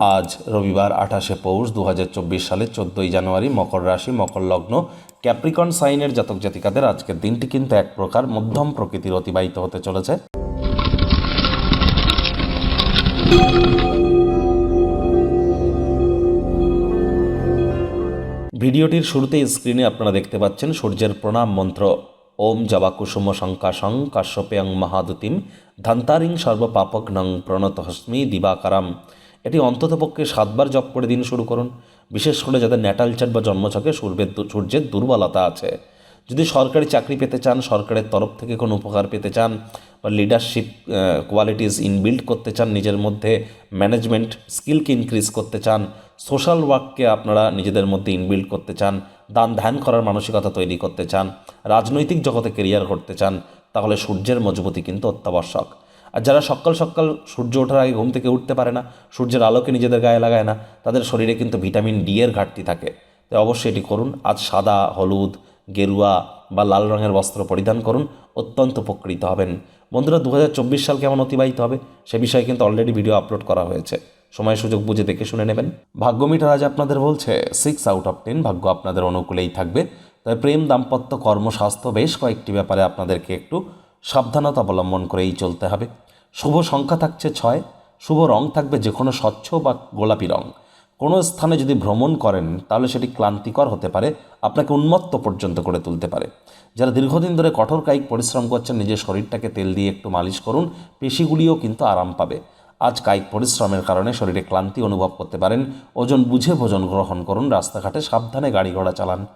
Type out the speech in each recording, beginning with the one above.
আজ রবিবার আঠাশে পৌষ দু সালের চোদ্দোই জানুয়ারি মকর রাশি, মকর লগ্ন, ক্যাপ্রিকন সাইনের জাতক জাতিকাদের আজকের দিনটি কিন্তু এক প্রকার মধ্যম প্রকৃতির অতিবাহিত হতে চলেছে। ভিডিওটির শুরুতেই স্ক্রিনে আপনারা দেখতে পাচ্ছেন সূর্যের প্রণাম মন্ত্র। ওম জবা কুসুম শঙ্কাশং কাশ্যপেয়ং মহাদুতিম ধান্তারিং সর্বপাপক নং প্রণত হস্মি দিবাকারাম। এটি অন্ততপক্ষে সাতবার জপ করে দিন শুরু করুন। বিশেষ করে যাদের ন্যাটাল চার্ট বা জন্মছকে সূর্যের সূর্যের দুর্বলতা আছে। যদি সরকারি চাকরি পেতে চান, সরকারের তরফ থেকে কোনো উপকার পেতে চান বা লিডারশিপ কোয়ালিটিস ইনবিল্ড করতে চান, নিজের মধ্যে ম্যানেজমেন্ট স্কিলকে ইনক্রিজ করতে চান সোশ্যাল ওয়ার্ককে আপনারা নিজেদের মধ্যে ইনবিল্ড করতে চান, দান ধ্যান করার মানসিকতা তৈরি করতে চান, রাজনৈতিক জগতে কেরিয়ার করতে চান, তাহলে সূর্যের মজবুতি কিন্তু অত্যাবশ্যক। আর যারা সকাল সকাল সূর্য ওঠার আগে ঘুম থেকে উঠতে পারে না, সূর্যের আলোকে নিজেদের গায়ে লাগায় না, তাদের শরীরে কিন্তু ভিটামিন ডি এর ঘাটতি থাকে। তাই অবশ্যই এটি করুন, আজ সাদা, হলুদ, গেরুয়া বা লাল রঙের বস্ত্র পরিধান করুন, অত্যন্ত উপকৃত হবেন। বন্ধুরা দু হাজার চব্বিশ সাল কেমন অতিবাহিত হবে সে বিষয়ে কিন্তু অলরেডি ভিডিও আপলোড করা হয়েছে। সময় সুযোগ বুঝে দেখে শুনে নেবেন। ভাগ্য মিটার আজ আপনাদের বলছে সিক্স আউট অফ টেন ভাগ্য আপনাদের অনুকূলেই থাকবে। তবে প্রেম, দাম্পত্য কর্মস্বাস্থ্য বেশ কয়েকটি ব্যাপারে আপনাদেরকে একটু সাবধানতা অবলম্বন করেই চলতে হবে। শুভ সংখ্যা থাকছে ছয়, শুভ রং থাকবে যে কোনো স্বচ্ছ বা গোলাপি রং। কোনো স্থানে যদি ভ্রমণ করেন, তাহলে সেটি ক্লান্তিকর হতে পারে, আপনাকে উন্মত্ত পর্যন্ত করে তুলতে পারে। যারা দীর্ঘদিন ধরে কঠোর কায়িক পরিশ্রম করছেন, নিজের শরীরটাকে তেল দিয়ে একটু মালিশ করুন, পেশিগুলিও কিন্তু আরাম পাবে। আজ কায়িক পরিশ্রমের কারণে শরীরে ক্লান্তি অনুভব করতে পারেন, ওজন বুঝে ভোজন গ্রহণ করুন, রাস্তাঘাটে সাবধানে গাড়ি ঘোড়া চালান।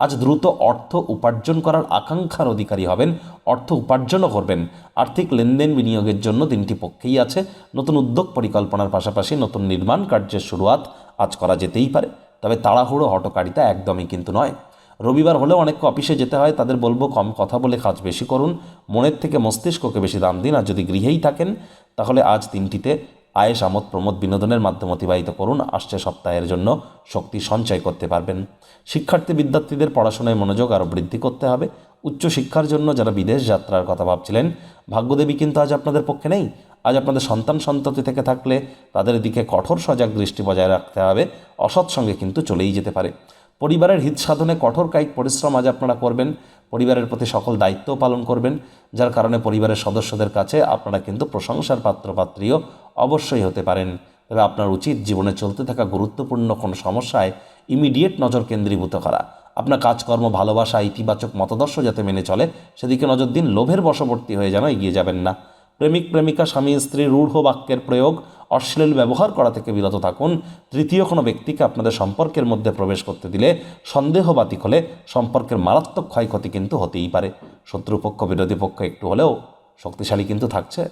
আজ দ্রুত অর্থ উপার্জন করার আকাঙ্ক্ষার অধিকারী হবেন, অর্থ উপার্জনও করবেন। আর্থিক লেনদেন বিনিয়োগের জন্য দিনটি পক্ষেই আছে। নতুন উদ্যোগ পরিকল্পনার পাশাপাশি নতুন নির্মাণ কার্যের শুরুয়াত আজ করা যেতেই পারে। তবে তাড়াহুড়ো, হটকারিতা একদমই কিন্তু নয়। রবিবার হলেও অনেককে অফিসে যেতে হয়। তাদের বলব, কম কথা বলে কাজ বেশি করুন। মনের থেকে মস্তিষ্ককে বেশি দাম দিন। আর যদি গৃহেই থাকেন, তাহলে আজ দিনটিতে আয়েস আমোদ প্রমোদ বিনোদনের মাধ্যমে অতিবাহিত করুন। আসছে সপ্তাহের জন্য শক্তি সঞ্চয় করতে পারবেন। শিক্ষার্থী বিদ্যার্থীদের পড়াশোনায় মনোযোগ আরও বৃদ্ধি করতে হবে। উচ্চ শিক্ষার জন্য যারা বিদেশ যাত্রার কথা ভাবছিলেন, ভাগ্যদেবী কিন্তু আজ আপনাদের পক্ষে নেই। আজ আপনাদের সন্তান সন্ততি থেকে থাকলে তাদের দিকে কঠোর সজাগ দৃষ্টি বজায় রাখতে হবে। অসৎ সঙ্গে কিন্তু চলেই যেতে পারে। পরিবারের হিত সাধনে কঠোর কায়িক পরিশ্রম আজ আপনারা করবেন। পরিবারের প্রতি সকল দায়িত্ব পালন করবেন। যার কারণে পরিবারের সদস্যদের কাছে আপনারা কিন্তু প্রশংসার পাত্রপাত্রীও অবশ্যই হতে পারেন। তবে আপনার উচিত জীবনে চলতে থাকা গুরুত্বপূর্ণ কোনো সমস্যায় ইমিডিয়েট নজর কেন্দ্রীভূত করা। আপনার কাজকর্ম, ভালোবাসা, ইতিবাচক মতাদর্শ যাতে মেনে চলে, সেদিকে নজর দিন, লোভের বশবর্তী হয়ে যেন এগিয়ে যাবেন না। প্রেমিক, প্রেমিকা, স্বামী, স্ত্রী, রূঢ় বাক্যের প্রয়োগ, অশ্লীল ব্যবহার করা থেকে বিরত থাকুন। তৃতীয় কোনো ব্যক্তিকে আপনাদের সম্পর্কের মধ্যে প্রবেশ করতে দিলে সন্দেহবাতিক হলে সম্পর্কের মারাত্মক ক্ষয়ক্ষতি কিন্তু হতেই পারে। শত্রুপক্ষ, বিরোধী পক্ষ একটু হলেও শক্তিশালী কিন্তু থাকছে।